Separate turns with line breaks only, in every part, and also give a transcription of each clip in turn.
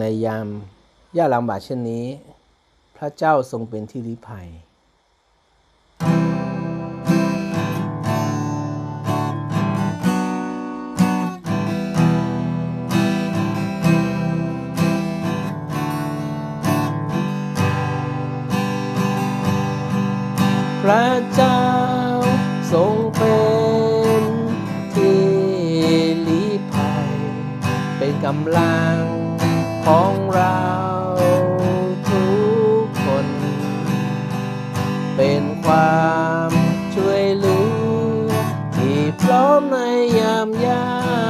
ในยามยากลำบากเช่นนี้ พระเจ้าทรงเป็นที่ริภัย พระเจ้าทรงเป็นที่ลี้ภัย เป็นกำลัง ของเราทุกคน เป็นความช่วยเหลือ ที่พร้อมในยามยา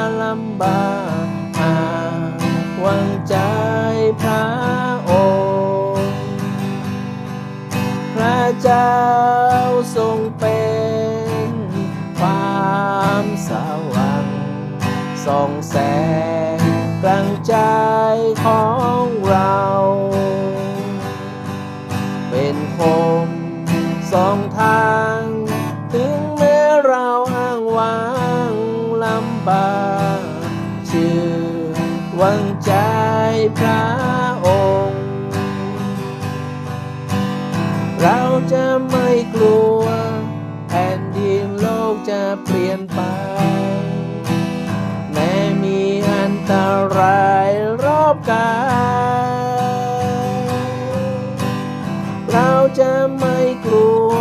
กลำบากหาวางใจพระองค์ พระเจ้าทรงเป็นความสว่างส่องแสง กลางใจของเรา เป็นคมสองทาง ถึงแม้เราอ้างว้างลำบากเชื่อวางใจพระองค์ เราจะไม่กลัว แผ่นดินโลกจะเปลี่ยนไป ตรายรอบกายเราจะไม่กลัว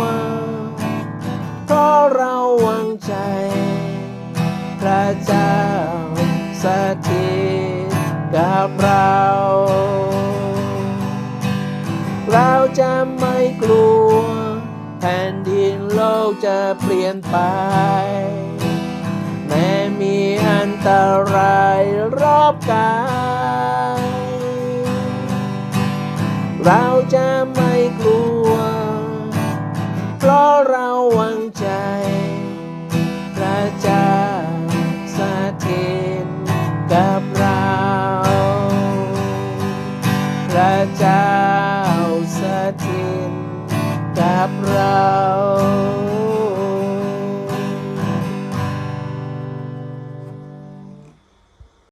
เพราะเราวางใจ พระเจ้าสถิตกับเรา เราจะไม่กลัว แผ่นดินโลกจะเปลี่ยนไป แม้มี ตรายรอบกายเราจะไม่กลัว เพราะเราวางใจพระเจ้าสถิตกับเรา พระเจ้าสถิตกับเรา